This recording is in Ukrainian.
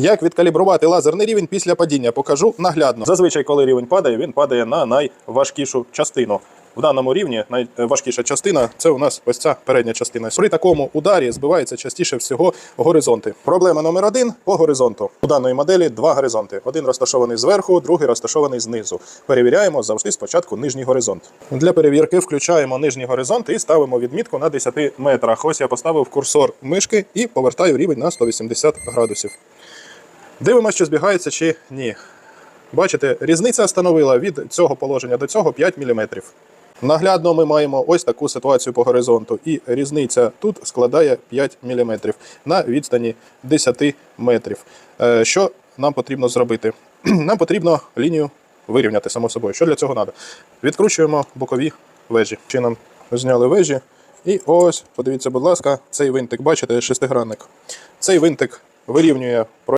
Як відкалібрувати лазерний рівень після падіння, покажу наглядно. Зазвичай, коли рівень падає, він падає на найважкішу частину. В даному рівні найважкіша частина це у нас ось ця передня частина. При такому ударі збиваються частіше всього горизонти. Проблема номер один по горизонту. У даної моделі два горизонти. Один розташований зверху, другий розташований знизу. Перевіряємо завжди спочатку нижній горизонт. Для перевірки включаємо нижній горизонт і ставимо відмітку на 10 метрах. Ось я поставив курсор мишки і повертаю рівень на 180 градусів. Дивимося, чи збігається чи ні. Бачите, різниця становила від цього положення до цього 5 мм. Наглядно ми маємо ось таку ситуацію по горизонту, і різниця тут складає 5 мм на відстані 10 метрів. Е, Що нам потрібно зробити? Нам потрібно лінію вирівняти само собою. Що для цього треба? Відкручуємо бокові вежі. Чином зняли вежі. І ось, подивіться, будь ласка, цей винтик, бачите, шестигранник. Цей винтик вирівнює